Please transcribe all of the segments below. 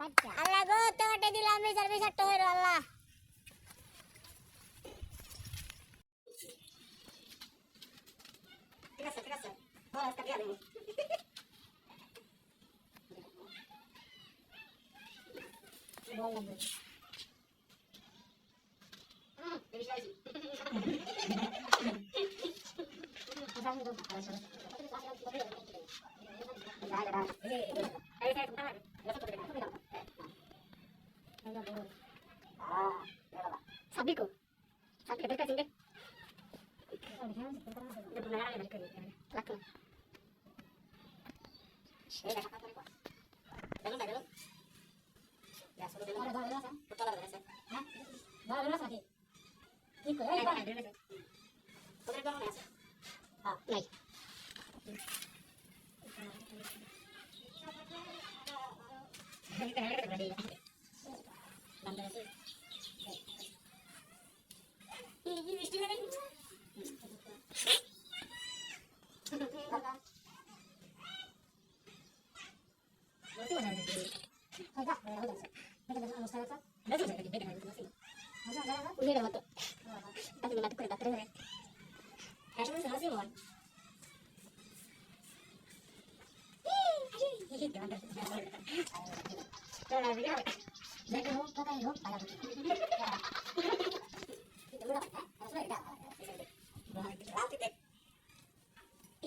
আল্লাহ গো তোমাকে দিলাম বিচার বিচারটা হইল আল্লাহ। ঠিক আছে ঠিক আছে। বল আজকে দিয়া দেবো সাবিকো সাবিকো দেখতে চিনবে লাখ Gracias.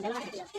Gracias.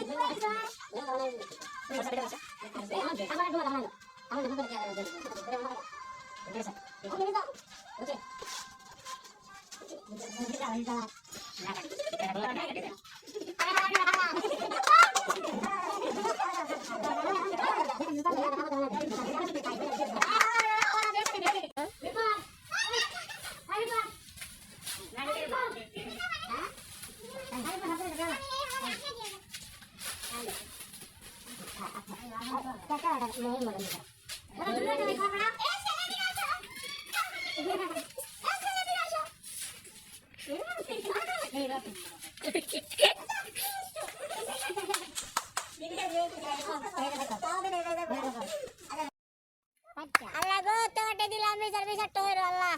আল্লাহ গো তোমাকে দিলাম বিচার বিচারটা হইল আল্লাহ।